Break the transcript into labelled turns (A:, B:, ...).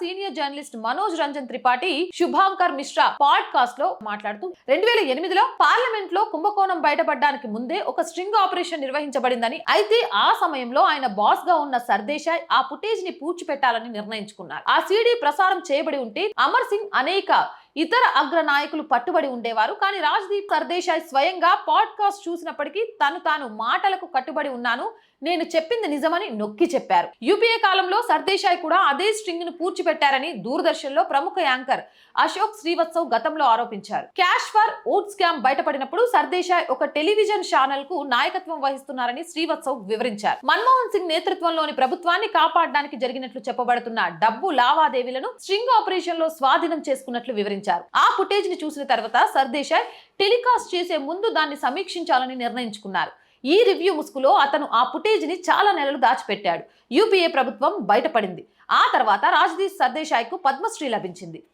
A: Senior journalist Manoj Ranjan Tripathi Shubhankar Mishra పాడ్కాస్ట్లో మాట్లాడుతూ రెండు వేల ఎనిమిదిలో పార్లమెంట్లో కుంభకోణం బయటపడడానికి ముందే ఒక స్ట్రింగ్ ఆపరేషన్ నిర్వహించబడిందని అయితే ఆ సమయంలో ఆయన బాస్గా ఉన్న సర్దేశాయ్ ఆ ఫుటేజ్ని పూడ్చిపెట్టాలని నిర్ణయించుకున్నారు. ఆ సీడీ ప్రసారం చేయబడి ఉంటే అమర్ సింగ్ అనేక ఇతర అగ్ర నాయకులు పట్టుబడి ఉండేవారు. కానీ రాజ్దీప్ సర్దేశాయ్ స్వయంగా పాడ్కాస్ట్ చూసినప్పటికీ తను తాను మాటలకు కట్టుబడి ఉన్నాను. నేను చెప్పింది నిజమని నొక్కి చెప్పారు. యూపీఏ కాలంలో సర్దేశాయ్ కూడా అదే స్ట్రింగ్ను పూడ్చిపెట్టారని దూరదర్శన్లో ప్రముఖ యాంకర్ అశోక్ శ్రీవత్సవ్ గతంలో ఆరోపించారు. క్యాష్ ఫర్ ఓట్ స్కామ్ బయటపడినప్పుడు సర్దేశాయ్ ఒక టెలివిజన్ ఛానల్కు నాయకత్వం వహిస్తున్నారని శ్రీవత్సవ్ వివరించారు. మన్మోహన్ సింగ్ నేతృత్వంలోని ప్రభుత్వాన్ని కాపాడడానికి జరిగినట్లు చెప్పబడుతున్న డబ్బు లావాదేవీలను స్ట్రింగ్ ఆపరేషన్లో స్వాధీనం చేసుకున్నట్లు వివరించారు. ఆ ఫుటేజ్ని చూసిన తర్వాత సర్దేశాయ్ టెలికాస్ట్ చేసే ముందు దాన్ని సమీక్షించాలని నిర్ణయించుకున్నారు. ఈ రివ్యూ ముసుగులో అతను ఆ ఫుటేజ్ని చాలా నెలలు దాచిపెట్టాడు. యూపీఏ ప్రభుత్వం బయటపడింది. ఆ తర్వాత రాజదీప్ సర్దేశాయ్కు పద్మశ్రీ లభించింది.